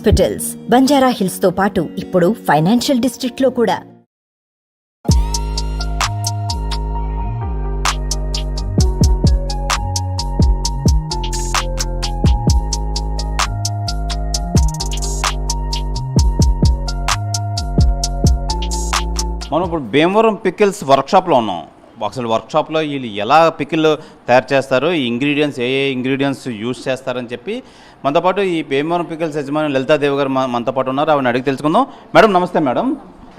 Hospitals. Banjara హిల్స్తో పాటు ఇప్పుడు financial డిస్ట్రిక్ట్లో కూడా. మనం ఇప్పుడు భీమవరం పికిల్స్ వర్క్షాప్లో ఉన్నాం. అసలు వర్క్షాప్లో వీళ్ళు ఎలా పికిల్ తయారు చేస్తారు ఈ ఇంగ్రీడియంట్స్ ఏ ఏ ఇంగ్రీడియంట్స్ యూస్ చేస్తారని చెప్పి మనతో పాటు ఈ భీమవరం పికిల్స్ యజమాని లలితాదేవి గారు మన- మనతో పాటు ఉన్నారు. ఆవిడ అడిగి తెలుసుకుందాం. మేడం నమస్తే మేడం.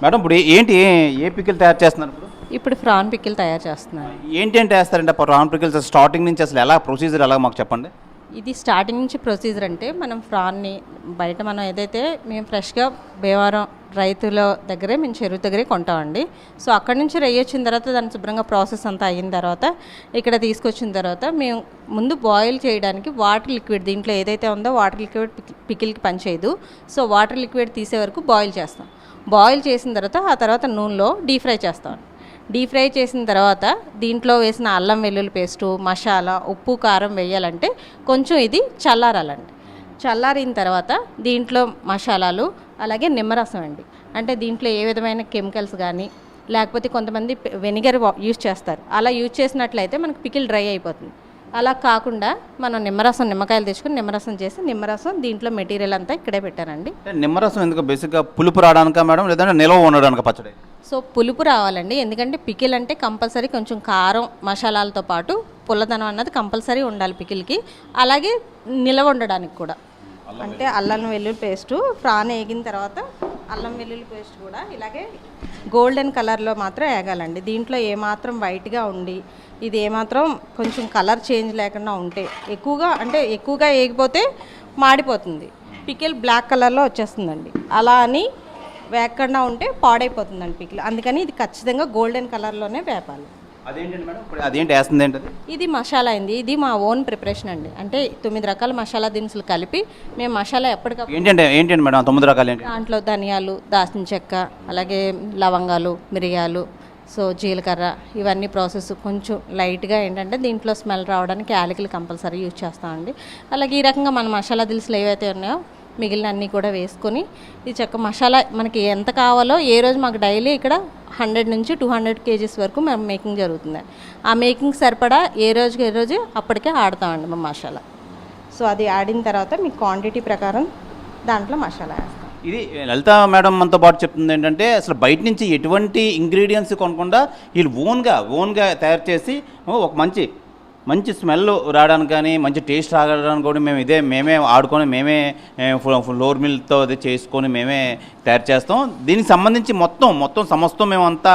మేడం ఇప్పుడు ఏంటి ఏ- ఏ పికిల్ తయారు చేస్తున్నారు ఇప్పుడు? ఇప్పుడు ఫ్రాన్ పికిల్ తయారు చేస్తున్నాను ఏంటి ఏంటి వేస్తారంటే ప్రాన్ పికిల్స్ స్టార్టింగ్ నుంచి అసలు ఎలా ప్రొసీజర్ ఎలా మాకు చెప్పండి? ఇది స్టార్టింగ్ నుంచి ప్రొసీజర్ అంటే మనం ఫ్రాన్ని బయట మనం ఏదైతే మేము ఫ్రెష్గా భీమవరం రైతుల దగ్గరే మేము చెరువు దగ్గరే కొంటామండి. సో అక్కడి నుంచి రై వచ్చిన తర్వాత దాన్ని శుభ్రంగా ప్రాసెస్ అంతా అయిన తర్వాత ఇక్కడ తీసుకొచ్చిన తర్వాత మేము ముందు బాయిల్ చేయడానికి వాటర్ లిక్విడ్ దీంట్లో ఏదైతే ఉందో వాటర్ లిక్విడ్ పికిల్కి పనిచేయదు. సో వాటర్ లిక్విడ్ తీసే వరకు బాయిల్ చేస్తాం. బాయిల్ చేసిన తర్వాత ఆ తర్వాత నూనెలో డీప్ ఫ్రై చేస్తాం. డీప్ ఫ్రై చేసిన తర్వాత దీంట్లో వేసిన అల్లం వెల్లుల్లి పేస్టు మసాలా ఉప్పు కారం వేయాలంటే కొంచెం ఇది చల్లారాలండి. చల్లారిన తర్వాత దీంట్లో మసాలాలు అలాగే నిమ్మరసం అండి. అంటే దీంట్లో ఏ విధమైన కెమికల్స్ కానీ లేకపోతే కొంతమంది వెనిగర్ యూజ్ చేస్తారు. అలా యూజ్ చేసినట్లయితే మనకి పికిల్ డ్రై అయిపోతుంది. అలా కాకుండా మనం నిమ్మరసం నిమ్మకాయలు తెచ్చుకొని నిమ్మరసం చేసి నిమ్మరసం దీంట్లో మెటీరియల్ అంతా ఇక్కడే పెట్టానండి. నిమ్మరసం ఎందుకు? బేసిక్గా పులుపు రావడానికా మేడం? లేదంటే నిల్వ ఉండడానికి పచ్చడి? సో పులుపు రావాలండి. ఎందుకంటే పికిల్ అంటే కంపల్సరీ కొంచెం కారం మసాలాలతో పాటు పుల్లదనం అన్నది కంపల్సరీ ఉండాలి పికిల్కి. అలాగే నిలవ ఉండడానికి కూడా. అంటే అల్లం వెల్లుల్లి పేస్టు ఫ్రాన్ వేగిన తర్వాత అల్లం వెల్లుల్లి పేస్ట్ కూడా ఇలాగే గోల్డెన్ కలర్లో మాత్రం వేగాలండి. దీంట్లో ఏమాత్రం వైట్గా ఉండి ఇది ఏమాత్రం కొంచెం కలర్ చేంజ్ లేకుండా ఉంటే ఎక్కువగా అంటే ఎక్కువగా వేగిపోతే మాడిపోతుంది. పికిల్ బ్లాక్ కలర్లో వచ్చేస్తుందండి. అలా అని వేగకుండా ఉంటే పాడైపోతుందండి పికిల్. అందుకని ఇది ఖచ్చితంగా గోల్డెన్ కలర్లోనే వేపాలి. అదేంటండి మేడం? ఇప్పుడు అదేంటి వేస్తుంది ఏంటది ఇది మసాలా అయింది ఇది మా ఓన్ ప్రిపరేషన్ అండి. అంటే తొమ్మిది రకాల మసాలా దినుసులు కలిపి మేము మసాలా ఎప్పటికప్పుడు ఏంటంటే ఏంటండి మేడం తొమ్మిది రకాలు ఏంటి? దాంట్లో ధనియాలు దాల్చిన చెక్క అలాగే లవంగాలు మిరియాలు సో జీలకర్ర ఇవన్నీ ప్రాసెస్ కొంచెం లైట్గా ఏంటంటే దీంట్లో స్మెల్ రావడానికి యాలకులు కంపల్సరీ యూజ్ చేస్తామండి. అలాగే ఈ రకంగా మన మసాలా దినుసులు ఏవైతే ఉన్నాయో మిగిలిన అన్నీ కూడా వేసుకొని ఈ చెక్క మసాలా మనకి ఎంత కావాలో ఏ రోజు మాకు డైలీ ఇక్కడ హండ్రెడ్ నుంచి టూ హండ్రెడ్ కేజీస్ వరకు మేము మేకింగ్ జరుగుతుంది. ఆ మేకింగ్ సరిపడా ఏ రోజుకి ఏ రోజు అప్పటికే ఆడతామండి మా మసాలా. సో అది ఆడిన తర్వాత మీ క్వాంటిటీ ప్రకారం దాంట్లో మసాలా వేస్తాం. ఇది లలిత మేడం మనతో పాటు చెప్తుంది ఏంటంటే అసలు బయట నుంచి ఎటువంటి ఇంగ్రీడియంట్స్ కొనకుండా వీళ్ళు ఓన్గా ఓన్గా తయారు చేసి ఒక మంచి మంచి స్మెల్ రావడానికి కానీ మంచి టేస్ట్ రావడానికి కూడా మేము ఇదే మేమే ఆడుకొని మేమే ఫ్లోర్ మిల్తో అది చేసుకొని మేమే తయారు చేస్తాం. దీనికి సంబంధించి మొత్తం మొత్తం సమస్తం మేమంతా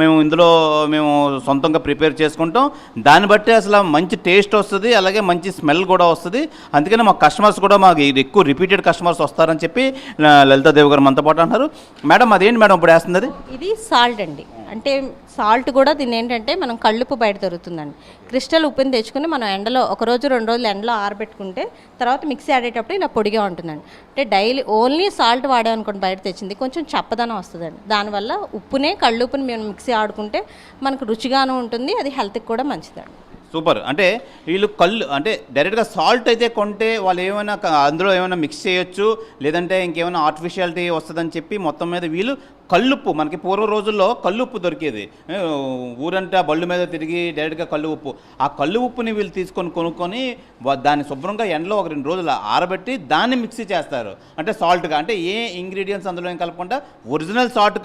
మేము ఇందులో మేము సొంతంగా ప్రిపేర్ చేసుకుంటాం. దాన్ని బట్టి అసలు మంచి టేస్ట్ వస్తుంది అలాగే మంచి స్మెల్ కూడా వస్తుంది. అందుకని మా కస్టమర్స్ కూడా మాకు ఇది ఎక్కువ రిపీటెడ్ కస్టమర్స్ వస్తారని చెప్పి లలితాదేవి గారు మనతో పాటు అంటున్నారు. మేడం అదేంటి మేడం ఇప్పుడు వేస్తుంది అది ఇది సాల్ట్ అండి. అంటే సాల్ట్ కూడా దీన్ని ఏంటంటే మనం కళ్ళుప్పు బయట దొరుకుతుందండి. క్రిస్టల్ ఉప్పుని తెచ్చుకుని మనం ఎండలో ఒక రోజు రెండు రోజులు ఎండలో ఆరబెట్టుకుంటే తర్వాత మిక్సీ ఆడేటప్పుడు ఇలా పొడిగా ఉంటుందండి. అంటే డైలీ ఓన్లీ సాల్ట్ వాడామనుకోండి బయట తెచ్చింది కొంచెం చప్పదనం వస్తుందండి. దానివల్ల ఉప్పునే కళ్ళుప్పుని మేము మిక్సీ ఆడుకుంటే మనకు రుచిగాను ఉంటుంది అది హెల్త్కి కూడా మంచిదండి. సూపర్. అంటే వీళ్ళు కళ్ళు అంటే డైరెక్ట్గా సాల్ట్ అయితే కొంటే వాళ్ళు ఏమైనా అందులో ఏమైనా మిక్స్ చేయొచ్చు లేదంటే ఇంకేమైనా ఆర్టిఫిషియాలిటీ వస్తుందని చెప్పి మొత్తం మీద వీళ్ళు కల్లుప్పు మనకి పూర్వ రోజుల్లో కల్లుప్పు దొరికేది. ఊరంటే ఊరంతా బళ్ళు మీద తిరిగి డైరెక్ట్గా కళ్ళు ఉప్పు ఆ కళ్ళు ఉప్పుని వీళ్ళు తీసుకొని కొనుక్కొని దాన్ని శుభ్రంగా ఎండలో ఒక రెండు రోజులు ఆరబెట్టి దాన్ని మిక్సీ చేస్తారు. అంటే సాల్ట్గా అంటే ఏ ఇంగ్రీడియంట్స్ అందులో ఏం కలపకుండా ఒరిజినల్ సాల్ట్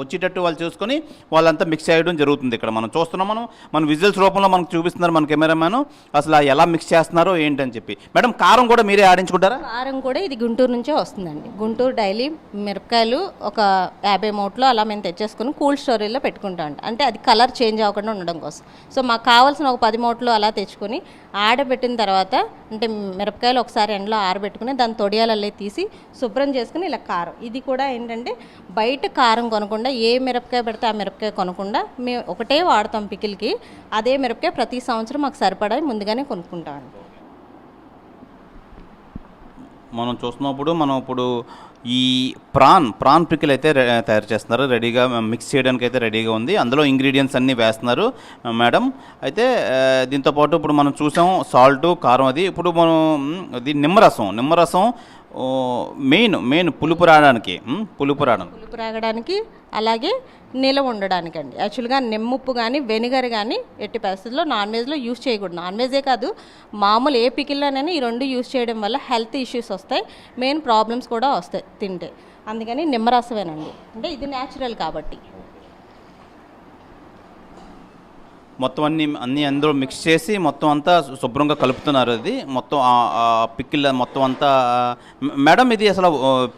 వచ్చేటట్టు వాళ్ళు చూసుకొని వాళ్ళంతా మిక్స్ చేయడం జరుగుతుంది ఇక్కడ. మనం చూస్తున్నాం మనం. మన విజువల్స్ రూపంలో మనకు చూపిస్తున్నారు మన కెమెరామ్యాన్. అసలు ఎలా మిక్స్ చేస్తున్నారో ఏంటని చెప్పి. మేడం కారం కూడా మీరే ఆడించుకుంటారా? కారం కూడా ఇది గుంటూరు నుంచే వస్తుందండి. గుంటూరు డైలీ మిరపకాయలు ఒక యాభై మూట్లో అలా మేము తెచ్చేసుకుని కూల్ స్టోరేజ్లో పెట్టుకుంటాం అంటే అది కలర్ చేంజ్ అవ్వకుండా ఉండడం కోసం. సో మాకు కావాల్సిన ఒక పది మూట్లు అలా తెచ్చుకొని ఆడబెట్టిన తర్వాత అంటే మిరపకాయలు ఒకసారి ఎండలో ఆరబెట్టుకుని దాని తొడియాలల్లే తీసి శుభ్రం చేసుకుని ఇలా కారం. ఇది కూడా ఏంటంటే బయట కారం కొనకుండా ఏ మిరపకాయ పెడితే ఆ మిరపకాయ కొనకుండా మేము ఒకటే వాడతాం పికిల్కి. అదే మిరపకాయ ప్రతి సంవత్సరం మాకు సరిపడా ముందుగానే కొనుక్కుంటామండి మనం చూస్తున్నప్పుడు మనం ఇప్పుడు ఈ ప్రాన్ ప్రాన్ పికిల్ అయితే తయారు చేస్తున్నారు. రెడీగా మిక్స్ చేయడానికి అయితే రెడీగా ఉంది. అందులో ఇంగ్రీడియంట్స్ అన్నీ వేస్తున్నారు మేడం. అయితే దీంతోపాటు దీంతో పాటు ఇప్పుడు మనం చూసాం సాల్ట్ కారం అది. ఇప్పుడు మనం అది నిమ్మరసం. నిమ్మరసం మెయిన్ మెయిన్ పులుపు రావడానికి పులుపు రావడానికి పులుపు రాగడానికి అలాగే నిలవ ఉండడానికండి. యాక్చువల్గా నిమ్ముప్పు కానీ వెనిగర్ కానీ ఎట్టి పరిస్థితుల్లో నాన్ వెజ్లో యూస్ చేయకూడదు. నాన్ వెజే కాదు మామూలు ఏ పికిల్లోనైనా ఈ రెండు యూస్ చేయడం వల్ల హెల్త్ ఇష్యూస్ వస్తాయి మెయిన్ ప్రాబ్లమ్స్ కూడా వస్తాయి తింటే. అందుకని నిమ్మరసమేనండి. అంటే ఇది న్యాచురల్ కాబట్టి. మొత్తం అన్ని అన్ని అందరూ మిక్స్ చేసి మొత్తం అంతా శుభ్రంగా కలుపుతున్నారు అది. మొత్తం పిక్కిల్ మొత్తం అంతా మేడం ఇది అసలు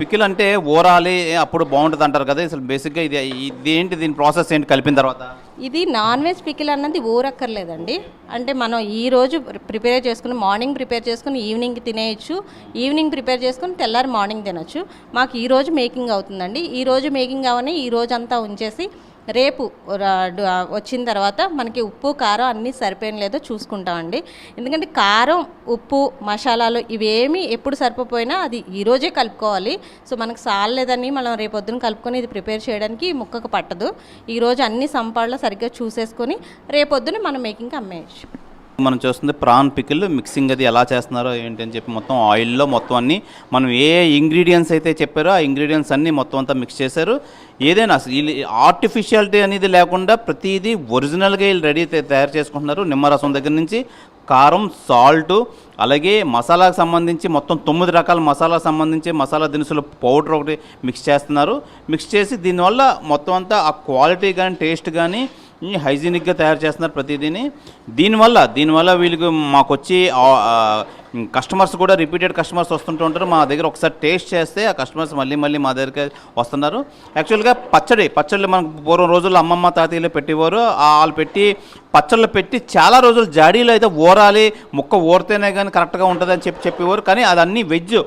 పిక్కిల్ అంటే ఊరాలి అప్పుడు బాగుంటుంది అంటారు కదా. అసలు బేసిక్గా ఇది ఇది ఏంటి దీని ప్రాసెస్ ఏంటి కలిపిన తర్వాత? ఇది నాన్ వెజ్ పికిల్ అన్నది ఊరక్కర్లేదండి. అంటే మనం ఈ రోజు ప్రిపేర్ చేసుకుని మార్నింగ్ ప్రిపేర్ చేసుకుని ఈవినింగ్ తినేయచ్చు. ఈవినింగ్ ప్రిపేర్ చేసుకుని తెల్లారి మార్నింగ్ తినచ్చు. మాకు ఈరోజు మేకింగ్ అవుతుందండి. ఈ రోజు మేకింగ్ అవని ఈ రోజు అంతా ఉంచేసి రేపు వచ్చిన తర్వాత మనకి ఉప్పు కారం అన్నీ సరిపోయిన లేదో చూసుకుంటామండి. ఎందుకంటే కారం ఉప్పు మసాలాలు ఇవేమి ఎప్పుడు సరిపోయినా అది ఈరోజే కలుపుకోవాలి. సో మనకు సాలేదని మనం రేపొద్దున కలుపుకొని ఇది ప్రిపేర్ చేయడానికి ముక్కకు పట్టదు. ఈ రోజు అన్ని సంపాడలో సరిగ్గా చూసేసుకొని రేపొద్దున మనం మేకింగ్కి అమ్మేయచ్చు మనం చూస్తుంది ప్రాన్ పికిల్ మిక్సింగ్ అది ఎలా చేస్తున్నారో ఏంటి అని చెప్పి మొత్తం ఆయిల్లో మొత్తం అన్ని మనం ఏ ఇంగ్రీడియంట్స్ అయితే చెప్పారో ఆ ఇంగ్రీడియంట్స్ అన్నీ మొత్తం అంతా మిక్స్ చేశారు. ఏదైనా అసలు వీళ్ళు ఆర్టిఫిషియాలిటీ అనేది లేకుండా ప్రతిదీ ఒరిజినల్గా వీళ్ళు రెడీ తయారు చేసుకుంటున్నారు. నిమ్మరసం దగ్గర నుంచి కారం సాల్ట్ అలాగే మసాలాకు సంబంధించి మొత్తం తొమ్మిది రకాల మసాలాకు సంబంధించి మసాలా దినుసుల పౌడర్ ఒకటి మిక్స్ చేస్తున్నారు. మిక్స్ చేసి దీనివల్ల మొత్తం అంతా ఆ క్వాలిటీ కానీ టేస్ట్ కానీ హైజీనిక్గా తయారు చేస్తున్నారు ప్రతిదీని. దీనివల్ల దీనివల్ల వీళ్ళకి మాకు వచ్చి కస్టమర్స్ కూడా రిపీటెడ్ కస్టమర్స్ వస్తుంటూ ఉంటారు. మా దగ్గర ఒకసారి టేస్ట్ చేస్తే ఆ కస్టమర్స్ మళ్ళీ మళ్ళీ మా దగ్గరికి వస్తున్నారు. యాక్చువల్గా పచ్చడి పచ్చళ్ళు మనకు పూర్వం రోజుల్లో అమ్మమ్మ తాతయ్యలు పెట్టేవారు. వాళ్ళు పెట్టి పచ్చళ్ళు పెట్టి చాలా రోజులు జాడీలో అయితే ఊరాలి ముక్క ఊరితేనే కానీ కరెక్ట్గా ఉంటుంది అని చెప్పి చెప్పేవారు. కానీ అది అన్ని వెజ్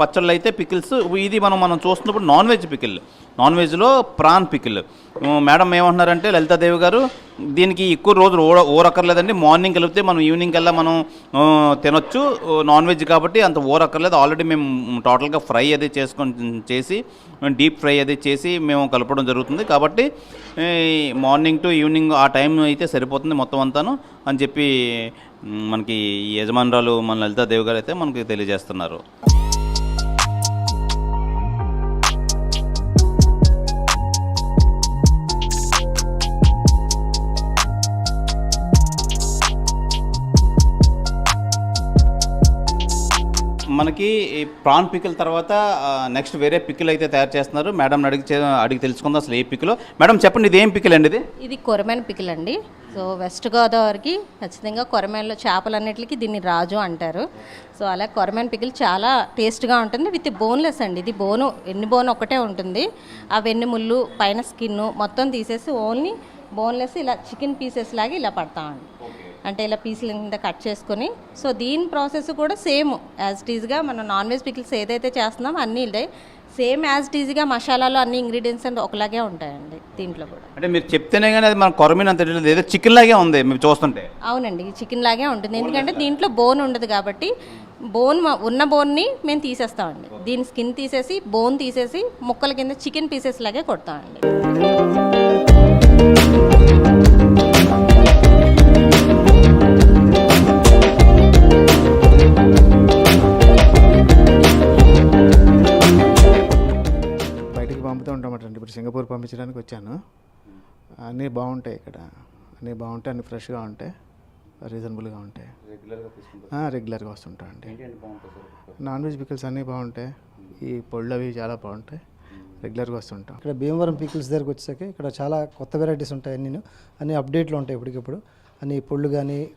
పచ్చళ్ళు అయితే పికిల్స్ ఇది మనం మనం చూస్తున్నప్పుడు నాన్ వెజ్ పికిల్ నాన్ వెజ్లో ప్రాన్ పికిల్ మేడం ఏమంటున్నారంటే లలితాదేవి గారు దీనికి ఎక్కువ రోజులు ఓడ ఊరక్కర్లేదండి మార్నింగ్ కలిపితే మనం ఈవినింగ్ కల్లా మనం తినొచ్చు. నాన్ వెజ్ కాబట్టి అంత ఓరక్కర్లేదు. ఆల్రెడీ మేము టోటల్గా ఫ్రై అది చేసుకొని చేసి డీప్ ఫ్రై అది చేసి మేము కలపడం జరుగుతుంది. కాబట్టి మార్నింగ్ టు ఈవినింగ్ ఆ టైం అయితే సరిపోతుంది మొత్తం అంతాను అని చెప్పి మనకి యజమానురాలు మన లలితాదేవి గారు అయితే మనకి తెలియజేస్తున్నారు. మనకి ప్రాన్ పికిల్ తర్వాత నెక్స్ట్ వేరే పికిల్ అయితే తయారు చేస్తున్నారు. మేడం అడిగి అడిగి తెలుసుకుందాం అసలు ఏ పికిలో. మేడం చెప్పండి ఇది ఏం పికిల్ అండి ఇది? ఇది కొరమేన పికిల్ అండి. సో వెస్ట్ గోదావరికి ఖచ్చితంగా కొరమేనలో చేపలన్నిటికీ దీన్ని రాజు అంటారు. సో అలా కొరమేన పికిల్ చాలా టేస్ట్గా ఉంటుంది. విత్ బోన్లెస్ అండి. ఇది బోను ఎన్ని బోన్ ఒకటే ఉంటుంది. ఆ వెన్ను ముళ్ళు పైన స్కిన్ మొత్తం తీసేసి ఓన్లీ బోన్లెస్ ఇలా చికెన్ పీసెస్ లాగా ఇలా పడతామండి. అంటే ఇలా పీసుల కింద కట్ చేసుకొని సో దీని ప్రాసెస్ కూడా సేమ్ యాజ్ టీజ్గా మనం నాన్ వెజ్ పికిల్స్ ఏదైతే చేస్తున్నామో అన్నీ ఇదే. సేమ్ యాజ్ టీజ్గా మసాలాలు అన్ని ఇంగ్రీడియంట్స్ అండ్ ఒకలాగే ఉంటాయండి దీంట్లో కూడా. అంటే మీరు చెప్తేనే కానీ అది మన కొరమీన్ అంత ఏదో చికెన్ లాగే ఉంది మీరు చూస్తుంటే. అవునండి చికెన్ లాగే ఉంటుంది. ఎందుకంటే దీంట్లో బోన్ ఉండదు కాబట్టి బోన్ ఉన్న బోన్ని మేము తీసేస్తామండి. దీని స్కిన్ తీసేసి బోన్ తీసేసి ముక్కల కింద చికెన్ పీసెస్ లాగే కొడతామండి. ఇప్పుడు సింగపూర్ పంపించడానికి వచ్చాను. అన్నీ బాగుంటాయి ఇక్కడ. అన్నీ బాగుంటాయి అన్నీ ఫ్రెష్గా ఉంటాయి రీజనబుల్గా ఉంటాయి. ఆ, రెగ్యులర్గా వస్తుంటా అండి నాన్ వెజ్ పికిల్స్ అన్నీ బాగుంటాయి. ఈ పొళ్ళు అవి చాలా బాగుంటాయి. రెగ్యులర్గా వస్తుంటాం. ఇక్కడ భీమవరం పీకిల్స్ దగ్గరకు వచ్చేసరికి ఇక్కడ చాలా కొత్త వెరైటీస్ ఉంటాయి అన్నీ అన్ని అప్డేట్లో ఉంటాయి ఇప్పటికిప్పుడు. అన్ని పొళ్ళు కానీ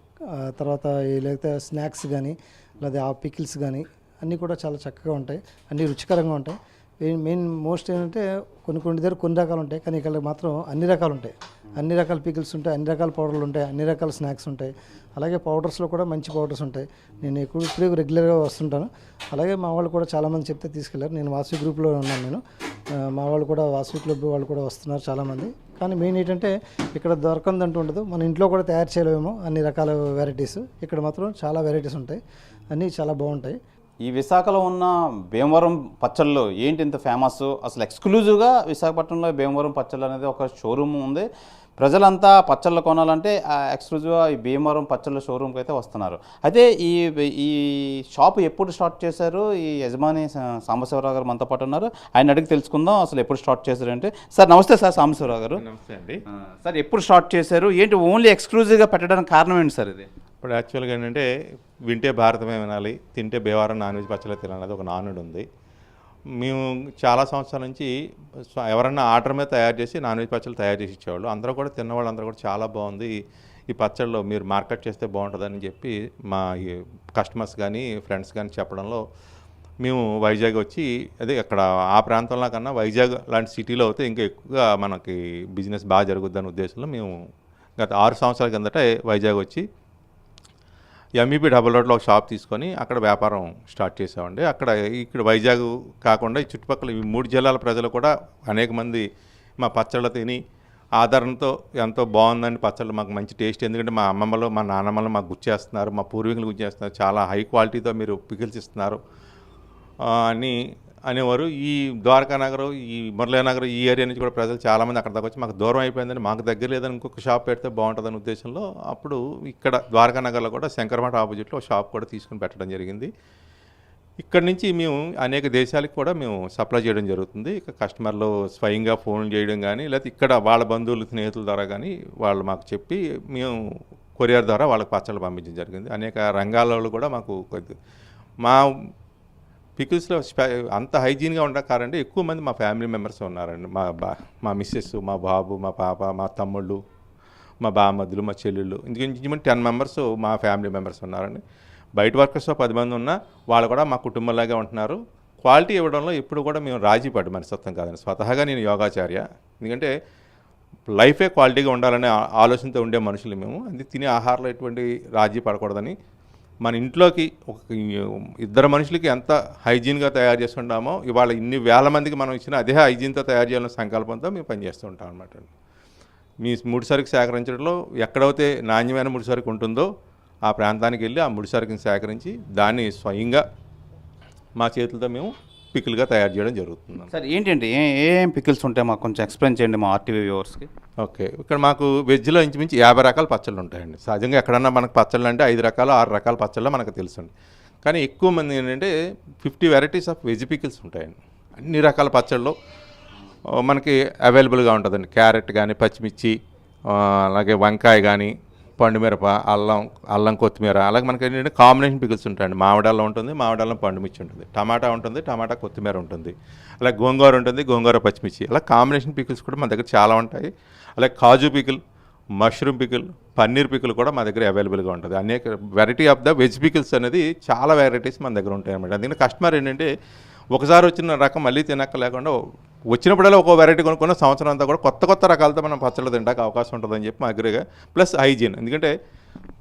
తర్వాత లేకపోతే స్నాక్స్ కానీ లేదా ఆ పికిల్స్ కానీ అన్నీ కూడా చాలా చక్కగా ఉంటాయి. అన్నీ రుచికరంగా ఉంటాయి. మెయిన్ మోస్ట్ ఏంటంటే కొన్ని కొన్ని దగ్గర కొన్ని రకాలు ఉంటాయి. కానీ ఇక్కడ మాత్రం అన్ని రకాలు ఉంటాయి. అన్ని రకాల పికిల్స్ ఉంటాయి అన్ని రకాల పౌడర్లు ఉంటాయి అన్ని రకాల స్నాక్స్ ఉంటాయి. అలాగే పౌడర్స్లో కూడా మంచి పౌడర్స్ ఉంటాయి. నేను ఎక్కువ ఇప్పుడు రెగ్యులర్గా వస్తుంటాను. అలాగే మా వాళ్ళు కూడా చాలామంది చెప్తే తీసుకెళ్ళారు. నేను వాసు గ్రూప్లో ఉన్నాను నేను. మా వాళ్ళు కూడా వాసు క్లబ్ వాళ్ళు కూడా వస్తున్నారు చాలామంది. కానీ మెయిన్ ఏంటంటే ఇక్కడ దొరకందంటూ ఉండదు. మన ఇంట్లో కూడా తయారు చేయలేమో అన్ని రకాల వెరైటీస్ ఇక్కడ మాత్రం చాలా వెరైటీస్ ఉంటాయి. అన్నీ చాలా బాగుంటాయి. ఈ విశాఖలో ఉన్న భీమవరం పచ్చళ్ళు ఏంటి ఇంత ఫేమస్ అసలు ఎక్స్క్లూజివ్గా విశాఖపట్నంలో భీమవరం పచ్చళ్ళు అనేది ఒక షోరూమ్ ఉంది. ప్రజలంతా పచ్చళ్ళు కొనాలంటే ఎక్స్క్లూజివ్గా ఈ భీమవరం పచ్చళ్ళ షోరూమ్కి అయితే వస్తున్నారు. అయితే ఈ ఈ షాప్ ఎప్పుడు స్టార్ట్ చేశారు? ఈ యజమాని సాంబశివరావు గారు మనతో పాటు ఉన్నారు. ఆయన అడిగి తెలుసుకుందాం అసలు ఎప్పుడు స్టార్ట్ చేశారంటే సార్ నమస్తే సార్ సాంబశివరావు గారు. నమస్తే అండి. సార్ ఎప్పుడు స్టార్ట్ చేశారు? ఏంటి ఓన్లీ ఎక్స్క్లూజివ్గా పెట్టడానికి కారణం ఏంటి సార్ ఇది? ఇప్పుడు యాక్చువల్గా ఏంటంటే వింటే భారతమే వినాలి తింటే బేవారం నాన్ వెజ్ పచ్చళ్ళు తినాలి ఒక నానుడు ఉంది. మేము చాలా సంవత్సరాల నుంచి ఎవరన్నా ఆర్డర్ మీద తయారు చేసి నాన్ వెజ్ పచ్చళ్ళు తయారు చేసి ఇచ్చేవాళ్ళు. అందరూ కూడా తిన్నవాళ్ళు అందరూ కూడా చాలా బాగుంది. ఈ పచ్చళ్ళు మీరు మార్కెట్ చేస్తే బాగుంటుందని చెప్పి మా ఈ కస్టమర్స్ కానీ ఫ్రెండ్స్ కానీ చెప్పడంలో మేము వైజాగ్ వచ్చి అదే అక్కడ ఆ ప్రాంతంలో కన్నా వైజాగ్ లాంటి సిటీలో అయితే ఇంకా ఎక్కువగా మనకి బిజినెస్ బాగా జరుగుద్దని ఉద్దేశంలో మేము గత ఆరు సంవత్సరాల కిందట వైజాగ్ వచ్చి ఎంఈపీ డబుల్ రోడ్లో ఒక షాప్ తీసుకొని అక్కడ వ్యాపారం స్టార్ట్ చేసామండి అక్కడ ఇక్కడ వైజాగ్ కాకుండా ఈ చుట్టుపక్కల ఈ మూడు జిల్లాల ప్రజలు కూడా అనేక మంది మా పచ్చళ్ళు తిని ఆదరణతో ఎంతో బాగుందండి పచ్చళ్ళు. మాకు మంచి టేస్ట్. ఎందుకంటే మా అమ్మమ్మలు మా నాన్నమ్మలు మాకు గుర్చేస్తున్నారు మా పూర్వీకులు గుర్చేస్తున్నారు చాలా హై క్వాలిటీతో మీరు పికిల్స్ ఇస్తున్నారు. అని అనేవారు. ఈ ద్వారకా నగరం ఈ మురళీనగరం ఈ ఏరియా నుంచి కూడా ప్రజలు చాలామంది అక్కడ దాకా వచ్చి మాకు దూరం అయిపోయిందని మాకు దగ్గర లేదని ఇంకొక షాప్ పెడితే బాగుంటుందనే ఉద్దేశంలో అప్పుడు ఇక్కడ ద్వారకా నగర్లో కూడా శంకరమఠ ఆపోజిట్లో షాప్ కూడా తీసుకుని పెట్టడం జరిగింది. ఇక్కడ నుంచి మేము అనేక దేశాలకు కూడా మేము సప్లై చేయడం జరుగుతుంది. ఇక కస్టమర్లు స్వయంగా ఫోన్ చేయడం కానీ లేకపోతే ఇక్కడ వాళ్ళ బంధువులు స్నేహితుల ద్వారా కానీ వాళ్ళు మాకు చెప్పి మేము కొరియర్ ద్వారా వాళ్ళకి పచ్చళ్ళు పంపించడం జరిగింది. అనేక రంగాలలో కూడా మాకు కొద్ది మా పికిల్స్లో అంత హైజీన్గా ఉండకారంటే ఎక్కువ మంది మా ఫ్యామిలీ మెంబర్స్ ఉన్నారండి. మా బా మా మిస్సెస్ మా బాబు మా పాప మా తమ్ముళ్ళు మా బామ్మద్దులు మా చెల్లెళ్ళు. ఇంచుమించు టెన్ మెంబర్స్ మా ఫ్యామిలీ మెంబర్స్ ఉన్నారండి. బయట వర్కర్స్లో పది మంది ఉన్నా వాళ్ళు కూడా మా కుటుంబంలాగే ఉంటున్నారు. క్వాలిటీ ఇవ్వడంలో ఎప్పుడు కూడా మేము రాజీ పడ్డ మనస్తత్వం కాదండి. స్వతహాగా నేను యోగాచార్య. ఎందుకంటే లైఫే క్వాలిటీగా ఉండాలనే ఆలోచనతో ఉండే మనుషులు మేము. అది తినే ఆహారంలో ఎటువంటి రాజీ పడకూడదని మన ఇంట్లోకి ఒక ఇద్దరు మనుషులకి ఎంత హైజీన్గా తయారు చేస్తుంటామో ఇవాళ ఇన్ని వేల మందికి మనం ఇచ్చిన అదే హైజీన్తో తయారు చేయాలనే సంకల్పంతో మేము పనిచేస్తూ ఉంటాం అనమాట మీ ముడిసరుకు సేకరించడంలో ఎక్కడైతే నాణ్యమైన ముడిసరుకు ఉంటుందో ఆ ప్రాంతానికి వెళ్ళి ఆ ముడిసరుకుని సేకరించి దాన్ని స్వయంగా మా చేతులతో మేము పిక్కులుగా తయారు చేయడం జరుగుతుంది సార్ ఏంటండి? ఏ ఏం పికిల్స్ ఉంటాయి? మాకు కొంచెం ఎక్స్ప్లెయిన్ చేయండి మా ఆర్టీవీ వ్యూవర్స్కి ఓకే. ఇక్కడ మాకు వెజ్లో ఇంచుమించి యాభై రకాల పచ్చళ్ళు ఉంటాయండి. సహజంగా ఎక్కడన్నా మనకు పచ్చళ్ళు అంటే ఐదు రకాలు ఆరు రకాల పచ్చళ్ళు మనకు తెలుసండి. కానీ ఎక్కువ మంది ఏంటంటే fifty varieties of veg pickles ఉంటాయండి. అన్ని రకాల పచ్చళ్ళు మనకి అవైలబుల్గా ఉంటుందండి. క్యారెట్ కానీ పచ్చిమిర్చి అలాగే వంకాయ కానీ పండుమిరప అల్లం అల్లం కొత్తిమీర అలాగే మనకి ఏంటంటే కాంబినేషన్ పికిల్స్ ఉంటాయండి. మామిడాల్లో ఉంటుంది మామిడాల్లో పండుమిర్చి ఉంటుంది. టమాటా ఉంటుంది టమాటా కొత్తిమీర ఉంటుంది. అలాగే గోంగూర ఉంటుంది గోంగూర పచ్చిమిర్చి. అలా కాంబినేషన్ పికిల్స్ కూడా మన దగ్గర చాలా ఉంటాయి. అలాగే కాజు pickle mushroom pickle paneer pickle కూడా మా దగ్గర అవైలబుల్గా ఉంటుంది. అనేక variety of the veg pickles అనేది చాలా వెరైటీస్ మన దగ్గర ఉంటాయి అన్నమాట అందుకని కస్టమర్ ఏంటంటే ఒకసారి వచ్చిన రకం మళ్ళీ తినక్క లేకుండా వచ్చినప్పుడల్లా ఒక వెరైటీ కొనుక్కున్న సంవత్సరం అంతా కూడా కొత్త కొత్త రకాలతో మనం పచ్చళ్ళు తినడానికి అవకాశం ఉంటుందని చెప్పి మా దగ్గరగా ప్లస్ హైజీన్ ఎందుకంటే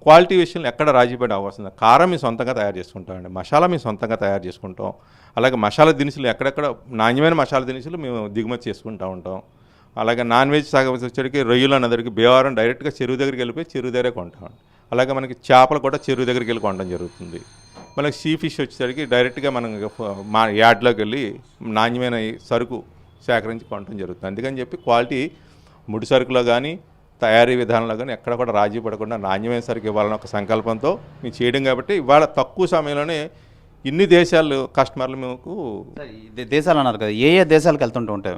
క్వాలిటీ విషయంలో ఎక్కడ రాజీ పడే అవకాశం ఉంది కారం మేము సొంతంగా తయారు చేసుకుంటామండి. మసాలా మేము సొంతంగా తయారు చేసుకుంటాం. అలాగే మసాలా దినుసులు ఎక్కడెక్కడ నాణ్యమైన మసాలా దినుసులు మేము దిగుమతి చేసుకుంటూ ఉంటాం. అలాగే నాన్ వెజ్ సగం వచ్చేటికి రొయ్యలు అన్నదరికి భీమవరం డైరెక్ట్గా చెరువు దగ్గరికి వెళ్ళిపోయి చెరువు దగ్గరే కొంటాం. అలాగే మనకి చేపలు కూడా చెరువు దగ్గరికి వెళ్ళి కొనడం జరుగుతుంది. మనకి సీ ఫిష్ వచ్చేసరికి డైరెక్ట్గా మనం మా యార్డ్లోకి వెళ్ళి నాణ్యమైన సరుకు సేకరించి కొనడం జరుగుతుంది అందుకని చెప్పి క్వాలిటీ ముడి సరుకులో కానీ తయారీ విధానంలో కానీ ఎక్కడ కూడా రాజీ పడకుండా నాణ్యమైన సరుకు ఇవ్వాలని ఒక సంకల్పంతో మేము చేయడం కాబట్టి ఇవాళ తక్కువ సమయంలోనే ఇన్ని దేశాలు కస్టమర్లు మీకు దేశాలు అన్నారు కదా ఏ ఏ దేశాలకు వెళ్తుంటూ ఉంటాయి.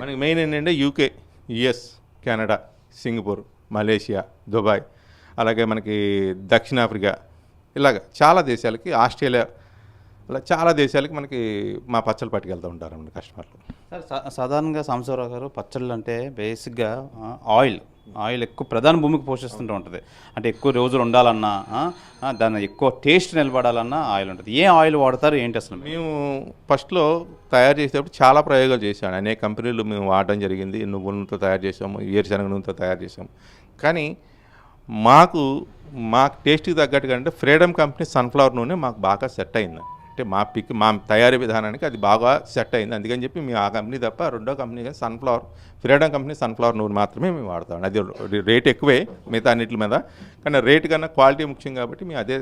మనకి మెయిన్ ఏంటంటే UK US Canada Singapore Malaysia Dubai అలాగే మనకి దక్షిణాఫ్రికా ఇలాగ చాలా దేశాలకి ఆస్ట్రేలియా ఇలా చాలా దేశాలకి మనకి మా పచ్చళ్ళు పట్టుకెళ్తూ ఉంటారండి కస్టమర్లు. సార్ సాధారణంగా సాంబశివరావు గారు పచ్చళ్ళు అంటే బేసిక్గా ఆయిల్ ఆయిల్ ఎక్కువ ప్రధాన భూమికి పోషిస్తుంటూ ఉంటుంది. అంటే ఎక్కువ రోజులు ఉండాలన్నా దాన్ని ఎక్కువ టేస్ట్ నిలబడాలన్నా ఆయిల్ ఉంటుంది. ఏ ఆయిల్ వాడతారు ఏంటి అసలు? మేము ఫస్ట్లో తయారు చేసేటప్పుడు చాలా ప్రయోగాలు చేసాము అనేక కంపెనీలు మేము వాడడం జరిగింది. నువ్వుల నూనెతో తయారు చేసాము వేరుశనగ నూనెతో తయారు చేసాము కానీ మాకు మాకు టేస్ట్కి తగ్గట్టుగా అంటే ఫ్రీడమ్ కంపెనీ సన్ఫ్లవర్ నూనె మాకు బాగా సెట్ అయింది. అంటే మా పిక్ మా తయారీ విధానానికి అది బాగా సెట్ అయింది. అందుకని చెప్పి మేము ఆ కంపెనీ తప్ప రెండో company sunflower freedom company sunflower నూనె మాత్రమే మేము వాడతాం. అది రేట్ ఎక్కువే మిగతా అన్నిటి మీద. కానీ రేట్ కన్నా క్వాలిటీ ముఖ్యం కాబట్టి మేము అదే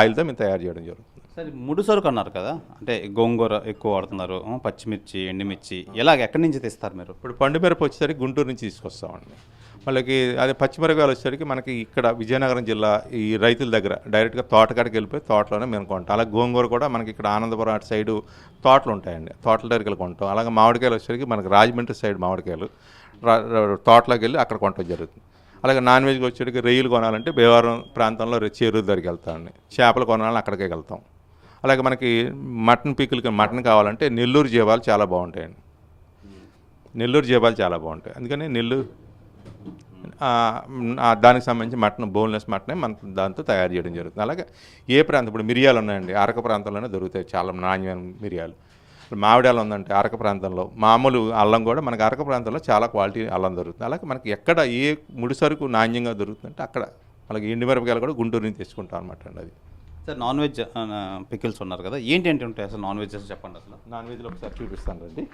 ఆయిల్తో మేము తయారు చేయడం జరుగుతుంది. సార్ ముడి సరుకు అన్నారు కదా? అంటే గోంగూర ఎక్కువ వాడుతున్నారు పచ్చిమిర్చి ఎండుమిర్చి ఇలాగ ఎక్కడి నుంచి తెస్తారు మీరు? ఇప్పుడు పండు మిరప వచ్చేసరికి గుంటూరు నుంచి తీసుకొస్తామండి. వాళ్ళకి అదే పచ్చిమిరపకాయలు వచ్చేసరికి మనకి ఇక్కడ విజయనగరం జిల్లా ఈ రైతుల దగ్గర డైరెక్ట్గా తోటకాడికి వెళ్ళిపోయి తోటలోనే మేము కొంటాం. అలాగే గోంగూర కూడా మనకి ఇక్కడ ఆనందపురం అటు సైడు తోటలు ఉంటాయండి. తోటల దగ్గరికి వెళ్ళి కొంటాం. అలాగే మామిడికాయలు వచ్చేసరికి మనకి రాజమండ్రి సైడ్ మామిడికాయలు తోటలోకి వెళ్ళి అక్కడ కొనటం జరుగుతుంది. అలాగే నాన్ వెజ్కి వచ్చేటికి రొయ్యలు కొనాలంటే భీమవరం ప్రాంతంలో చెరువు దగ్గరికి వెళ్తామండి చేపలు కొనాలని అక్కడికే వెళ్తాం. అలాగే మనకి మటన్ పీకులకి మటన్ కావాలంటే నెల్లూరు జీవాలు చాలా బాగుంటాయండి. నెల్లూరు జీవాలు చాలా బాగుంటాయి. అందుకని నెల్లూరు దానికి సంబంధించి మటన్ బోన్లెస్ మటనే మన దాంతో తయారు చేయడం జరుగుతుంది. అలాగే ఏ ప్రాంతం ఇప్పుడు మిరియాలు ఉన్నాయండి అరక ప్రాంతంలోనే దొరుకుతాయి చాలా నాణ్యమైన మిరియాలు. మామిడాలు ఉందంటే అరక ప్రాంతంలో మామూలు అల్లం కూడా మనకి అరక ప్రాంతంలో చాలా క్వాలిటీ అల్లం దొరుకుతుంది. అలాగే మనకి ఎక్కడ ఏ ముడి సరుకు నాణ్యంగా దొరుకుతుందంటే అక్కడ అలాగే ఎండు మిరపకాయలు కూడా గుంటూరు నుంచి తెచ్చుకుంటాం అనమాట అండి అది. సార్ నాన్ వెజ్ పికిల్స్ ఉన్నారు కదా ఏంటంటే ఉంటాయి అసలు నాన్ వెజ్ చెప్పండి అసలు? నాన్ వెజ్లో ఒకసారి చూపిస్తాను రండి.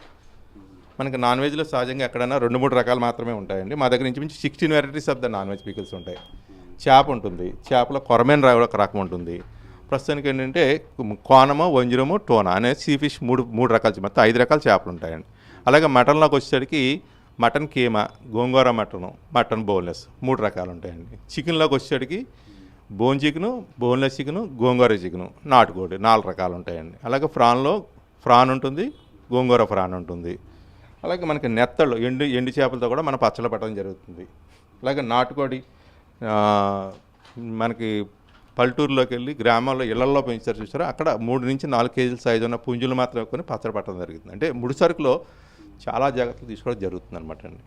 మనకి నాన్ వెజ్లో సహజంగా ఎక్కడైనా రెండు మూడు రకాలు మాత్రమే ఉంటాయండి. మా దగ్గర నుంచి మించి sixteen varieties of the non veg pickles ఉంటాయి. చేప ఉంటుంది. చేపలో కొరమేన్ రా ఒక రకం ఉంటుంది. ప్రస్తుతానికి ఏంటంటే కోనము వంజరము టోనా అనే సీ ఫిష్ మూడు మూడు రకాల మొత్తం ఐదు రకాల చేపలు ఉంటాయండి. అలాగే మటన్లోకి వచ్చేసరికి mutton keema gongura mutton mutton boneless మూడు రకాలు ఉంటాయండి. చికెన్లోకి వచ్చేసరికి bone chicken boneless chicken gongura chicken నాటుకోడి నాలుగు రకాలు ఉంటాయండి. అలాగే ఫ్రాన్లో ఫ్రాన్ ఉంటుంది గోంగూర ఫ్రాన్ ఉంటుంది. అలాగే మనకి నెత్తళ్ళు ఎండు ఎండు చేపలతో కూడా మనం పచ్చళ్ళు పెట్టడం జరుగుతుంది. అలాగే నాటుకోడి మనకి పల్లెటూరులోకి వెళ్ళి గ్రామాల్లో ఇళ్ళలో పెంచుతారు చూసారు? అక్కడ మూడు నుంచి నాలుగు కేజీల సైజు ఉన్న పుంజులు మాత్రం కొని పచ్చడి పట్టడం జరుగుతుంది అంటే ముడి సరుకులో చాలా జాగ్రత్తలు తీసుకోవడం జరుగుతుంది అనమాట అండి.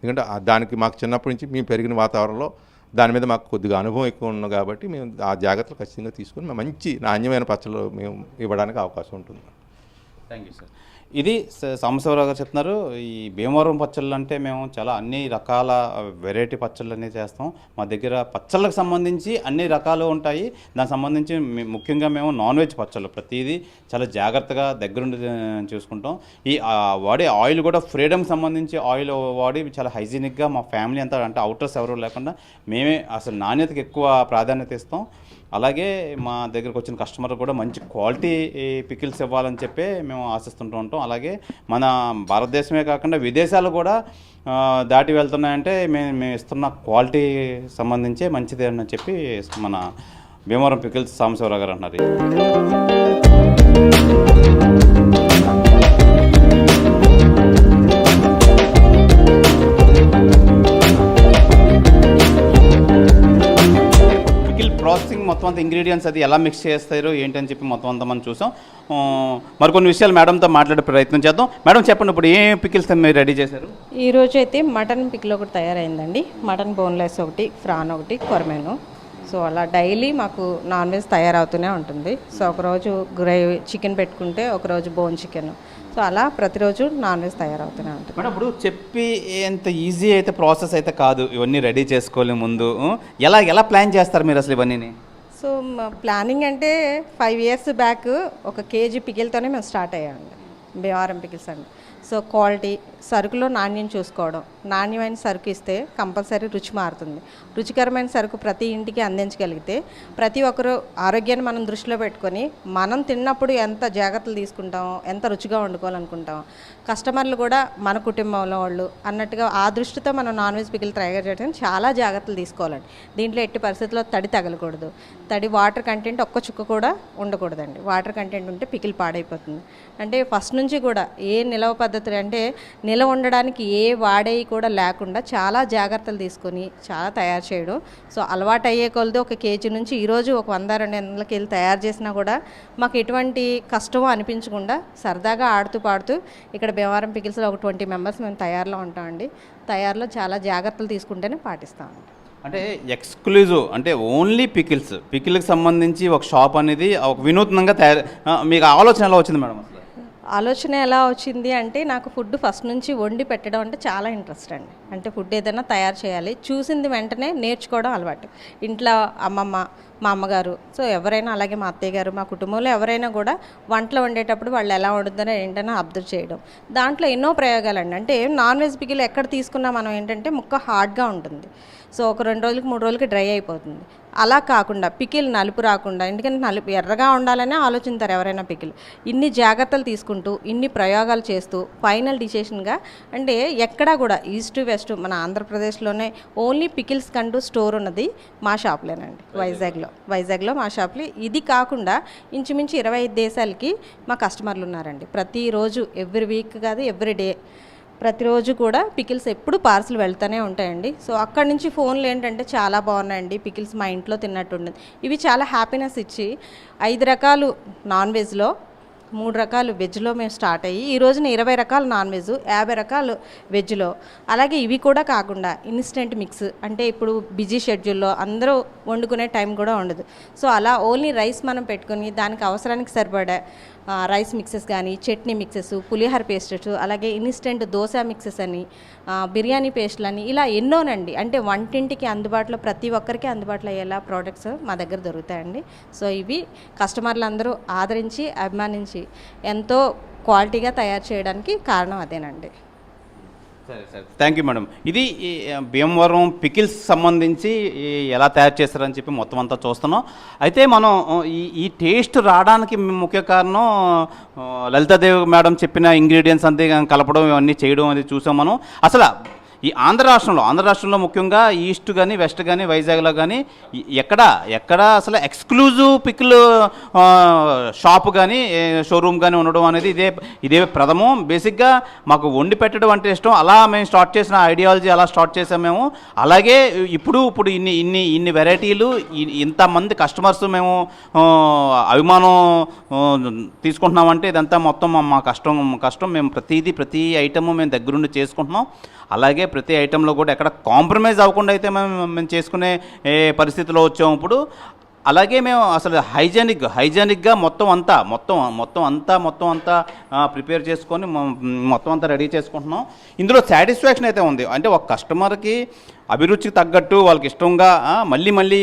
ఎందుకంటే దానికి మాకు చిన్నప్పటి నుంచి మేము పెరిగిన వాతావరణంలో దాని మీద మాకు కొద్దిగా అనుభవం ఎక్కువ ఉంది కాబట్టి మేము ఆ జాగ్రత్తలు ఖచ్చితంగా తీసుకుని మంచి నాణ్యమైన పచ్చళ్ళు మేము ఇవ్వడానికి అవకాశం ఉంటుంది. థ్యాంక్ యూ సార్ ఇది సాంబశివరావు గారు చెప్తున్నారు. ఈ భీమవరం పచ్చళ్ళు అంటే మేము చాలా అన్ని రకాల వెరైటీ పచ్చళ్ళు అనేవి చేస్తాం. మా దగ్గర పచ్చళ్ళకు సంబంధించి అన్ని రకాలు ఉంటాయి. దానికి సంబంధించి ముఖ్యంగా మేము నాన్ వెజ్ పచ్చళ్ళు ప్రతిదీ చాలా జాగ్రత్తగా దగ్గరుండి చూసుకుంటాం. ఈ వాడే ఆయిల్ కూడా ఫ్రీడమ్ సంబంధించి ఆయిల్ వాడి చాలా హైజీనిక్గా మా ఫ్యామిలీ అంతా అంటే అవుటర్స్ ఎవరు లేకుండా మేమే అసలు నాణ్యతకు ఎక్కువ ప్రాధాన్యత ఇస్తాం. అలాగే మా దగ్గరకు వచ్చిన కస్టమర్ కూడా మంచి క్వాలిటీ పికిల్స్ ఇవ్వాలని చెప్పి మేము ఆశిస్తుంటూ ఉంటాం. అలాగే మన భారతదేశమే కాకుండా విదేశాలు కూడా దాటి వెళ్తున్నాయంటే మేము మేము ఇస్తున్న క్వాలిటీ సంబంధించే మంచిది అని చెప్పి మన భీమవరం పికిల్స్ సాంబశివరావు గారు అన్నారు. అంతా ఇంగ్రీడియంట్స్ అది ఎలా మిక్స్ చేస్తారు ఏంటని చెప్పి మొత్తం అంతా మనం చూసాం. మరికొన్ని విషయాలు మేడంతో మాట్లాడే ప్రయత్నం చేద్దాం. మేడం చెప్పండి ఇప్పుడు ఏ పికిల్స్ మీరు రెడీ చేశారు? ఈ రోజు అయితే మటన్ పిక్లో ఒకటి తయారైందండి. మటన్ బోన్లెస్ ఒకటి ఫ్రాన్ ఒకటి కొరమేను. సో అలా డైలీ మాకు నాన్ వెజ్ తయారవుతూనే ఉంటుంది. సో ఒకరోజు గ్రేవీ చికెన్ పెట్టుకుంటే ఒకరోజు బోన్ చికెన్. సో అలా ప్రతిరోజు నాన్ వెజ్ తయారవుతూనే ఉంటుంది. మేడం ఇప్పుడు చెప్పి ఎంత ఈజీ అయితే ప్రాసెస్ అయితే కాదు. ఇవన్నీ రెడీ చేసుకోలే ముందు. ఎలా ఎలా ప్లాన్ చేస్తారు మీరు అసలు ఇవన్నీ సో ప్లానింగ్ అంటే ఫైవ్ ఇయర్స్ బ్యాక్ ఒక కేజీ పికిల్తోనే మేము స్టార్ట్ అయ్యామండి. బీవారం పికిల్స్ అండి సో క్వాలిటీ సరుకులో నాణ్యం చూసుకోవడం. నాణ్యమైన సరుకు ఇస్తే కంపల్సరీ రుచి మారుతుంది. రుచికరమైన సరుకు ప్రతి ఇంటికి అందించగలిగితే ప్రతి ఒక్కరూ ఆరోగ్యాన్ని మనం దృష్టిలో పెట్టుకొని మనం తిన్నప్పుడు ఎంత జాగ్రత్తలు తీసుకుంటాం ఎంత రుచిగా వండుకోవాలనుకుంటాం కస్టమర్లు కూడా మన కుటుంబంలో వాళ్ళు అన్నట్టుగా ఆ దృష్టితో మనం నాన్ వెజ్ పికిల్ తయారు చేయడానికి చాలా జాగ్రత్తలు తీసుకోవాలండి. దీంట్లో ఎట్టి పరిస్థితుల్లో తడి తగలకూడదు. తడి వాటర్ కంటెంట్ ఒక్క చుక్క కూడా ఉండకూడదండి. వాటర్ కంటెంట్ ఉంటే పికిల్ పాడైపోతుంది. అంటే ఫస్ట్ నుంచి కూడా ఏ నిలవ పద్ధతి పద్ధతులు అంటే నిలవ ఉండడానికి ఏ వాడేవి కూడా లేకుండా చాలా జాగ్రత్తలు తీసుకొని చాలా తయారు చేయడం. సో అలవాటు అయ్యే కొలది ఒక కేజీ నుంచి ఈరోజు ఒక వంద రెండు వందలకి వెళ్ళి తయారు చేసినా కూడా మాకు ఎటువంటి కష్టం అనిపించకుండా సరదాగా ఆడుతూ పాడుతూ ఇక్కడ భీమవరం పికిల్స్లో ఒక ట్వంటీ మెంబర్స్ మేము తయారులో ఉంటామండి. తయారులో చాలా జాగ్రత్తలు తీసుకుంటేనే పాటిస్తాం అంటే ఎక్స్క్లూజివ్ అంటే ఓన్లీ పికిల్స్ పికిల్కి సంబంధించి ఒక షాప్ అనేది ఒక వినూత్నంగా తయారు మీకు ఆలోచన ఎలా వచ్చింది మేడం అసలు? ఆలోచన ఎలా వచ్చింది అంటే నాకు ఫుడ్ ఫస్ట్ నుంచి వండి పెట్టడం అంటే చాలా ఇంట్రెస్ట్ అండి. అంటే ఫుడ్ ఏదైనా తయారు చేయాలి. చూసింది వెంటనే నేర్చుకోవడం అలవాటు. ఇంట్లో అమ్మమ్మ మా అమ్మగారు. సో ఎవరైనా అలాగే మా అత్తయ్య గారు మా కుటుంబంలో ఎవరైనా కూడా వంటలు వండేటప్పుడు వాళ్ళు ఎలా వండుతారో ఏంటని అబ్జర్వ్ చేయడం. దాంట్లో ఎన్నో ప్రయోగాలండి. అంటే నాన్ వెజ్ పికిల్ ఎక్కడ తీసుకున్నా మనం ఏంటంటే ముక్క హార్డ్గా ఉంటుంది. సో ఒక రెండు రోజులకి మూడు రోజులకి డ్రై అయిపోతుంది. అలా కాకుండా పికిల్ నలుపు రాకుండా ఎందుకంటే నలుపు ఎర్రగా ఉండాలనే ఆలోచిస్తారు ఎవరైనా పికిల్. ఇన్ని జాగ్రత్తలు తీసుకుంటూ ఇన్ని ప్రయోగాలు చేస్తూ ఫైనల్ డిసిషన్గా అంటే ఎక్కడా కూడా ఈస్ట్ వెస్ట్ మన ఆంధ్రప్రదేశ్లోనే ఓన్లీ పికిల్స్ కంటూ స్టోర్ ఉన్నది మా షాప్లోనండి వైజాగ్లో. వైజాగ్లో మా షాప్లో. ఇది కాకుండా ఇంచుమించు ఇరవై ఐదు దేశాలకి మా కస్టమర్లు ఉన్నారండి. ప్రతిరోజు ఎవ్రీ వీక్ కాదు ఎవ్రీ డే ప్రతిరోజు కూడా పికిల్స్ ఎప్పుడు పార్సల్ వెళ్తూనే ఉంటాయండి. సో అక్కడి నుంచి ఫోన్లు ఏంటంటే చాలా బాగున్నాయండి. పికిల్స్ మా ఇంట్లో తిన్నట్టు ఉండదు. ఇవి చాలా హ్యాపీనెస్ ఇచ్చి ఐదు రకాలు నాన్ వెజ్లో మూడు రకాలు వెజ్లో మేము స్టార్ట్ అయ్యి ఈ రోజున ఇరవై రకాలు నాన్ వెజ్ యాభై రకాలు వెజ్లో. అలాగే ఇవి కూడా కాకుండా ఇన్స్టెంట్ మిక్స్. అంటే ఇప్పుడు బిజీ షెడ్యూల్లో అందరూ వండుకునే టైం కూడా ఉండదు. సో అలా ఓన్లీ రైస్ మనం పెట్టుకొని దానికి అవసరానికి సరిపడా రైస్ మిక్సెస్ కానీ చట్నీ మిక్సెస్ పులిహోర పేస్టెస్ అలాగే ఇన్స్టెంట్ దోశ మిక్సెస్ అని బిర్యానీ పేస్ట్లు అని ఇలా ఎన్నోనండి. అంటే వంటింటికి అందుబాటులో ప్రతి ఒక్కరికి అందుబాటులో అయ్యేలా ప్రోడక్ట్స్ మా దగ్గర దొరుకుతాయండి. సో ఇవి కస్టమర్లందరూ ఆదరించి అభిమానించి ఎంతో క్వాలిటీగా తయారు చేయడానికి కారణం అదేనండి. సరే సరే. థ్యాంక్ యూ మేడం ఇది ఈ, భీమవరం పికిల్స్ సంబంధించి ఎలా తయారు చేస్తారని చెప్పి మొత్తం అంతా చూస్తున్నాం. అయితే మనం ఈ ఈ టేస్ట్ రావడానికి ముఖ్య కారణం లలితాదేవి మేడం చెప్పిన ఇంగ్రీడియంట్స్ అంతే కలపడం ఇవన్నీ చేయడం అది చూసాం మనం. అసలు ఈ ఆంధ్ర రాష్ట్రంలో ఆంధ్ర రాష్ట్రంలో ముఖ్యంగా ఈస్ట్ కానీ వెస్ట్ కానీ వైజాగ్లో కానీ ఎక్కడ ఎక్కడ అసలు ఎక్స్క్లూజివ్ పిక్లు షాప్ కానీ షోరూమ్ కానీ ఉండడం అనేది ఇదే ఇదే ప్రథమం. బేసిక్గా మాకు వండి పెట్టడం అంటే ఇష్టం. అలా మేము స్టార్ట్ చేసిన ఐడియాలజీ అలా స్టార్ట్ చేసాం మేము. అలాగే ఇప్పుడు ఇప్పుడు ఇన్ని ఇన్ని ఇన్ని వెరైటీలు ఇంతమంది కస్టమర్స్ మేము అభిమానం తీసుకుంటున్నామంటే ఇదంతా మొత్తం మా- కష్టం కష్టం. మేము ప్రతిదీ ప్రతి ఐటమ్ మేము దగ్గరుండి చేసుకుంటున్నాం. అలాగే ప్రతి ఐటెంలో కూడా ఎక్కడ కాంప్రమైజ్ అవ్వకుండా అయితే మేము మేము చేసుకునే పరిస్థితిలో వచ్చాము ఇప్పుడు. అలాగే మేము అసలు హైజానిక్ హైజానిక్గా మొత్తం అంతా మొత్తం మొత్తం అంతా మొత్తం అంతా ప్రిపేర్ చేసుకొని మొత్తం అంతా రెడీ చేసుకుంటున్నాం. ఇందులో సాటిస్ఫాక్షన్ అయితే ఉంది. అంటే ఒక కస్టమర్కి అభిరుచికి తగ్గట్టు వాళ్ళకి ఇష్టంగా మళ్ళీ మళ్ళీ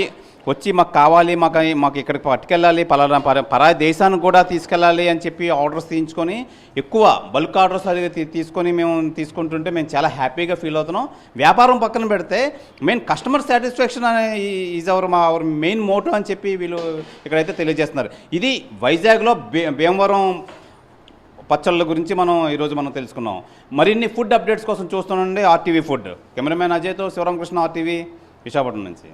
వచ్చి మాకు కావాలి మాకు మాకు ఇక్కడికి పట్టుకెళ్ళాలి పలానా పరా దేశానికి కూడా తీసుకెళ్ళాలి అని చెప్పి ఆర్డర్స్ తీయించుకొని ఎక్కువ బల్క్ ఆర్డర్స్ అది తీసుకొని మేము తీసుకుంటుంటే మేము చాలా హ్యాపీగా ఫీల్ అవుతున్నాం. వ్యాపారం పక్కన పెడితే మెయిన్ కస్టమర్ సాటిస్ఫాక్షన్ అనే ఈజ్ అవర్ మా అవర్ మెయిన్ మోటో అని చెప్పి వీళ్ళు ఇక్కడైతే తెలియజేస్తున్నారు. ఇది వైజాగ్లో భీ భీమవరం పచ్చళ్ళ గురించి మనం ఈరోజు మనం తెలుసుకున్నాం. మరిన్ని ఫుడ్ అప్డేట్స్ కోసం చూస్తుండండి ఆర్టీవీ ఫుడ్ కెమెరామ్యాన్ అజయ్తో శివరామకృష్ణ ఆర్టీవీ విశాఖపట్నం నుంచి.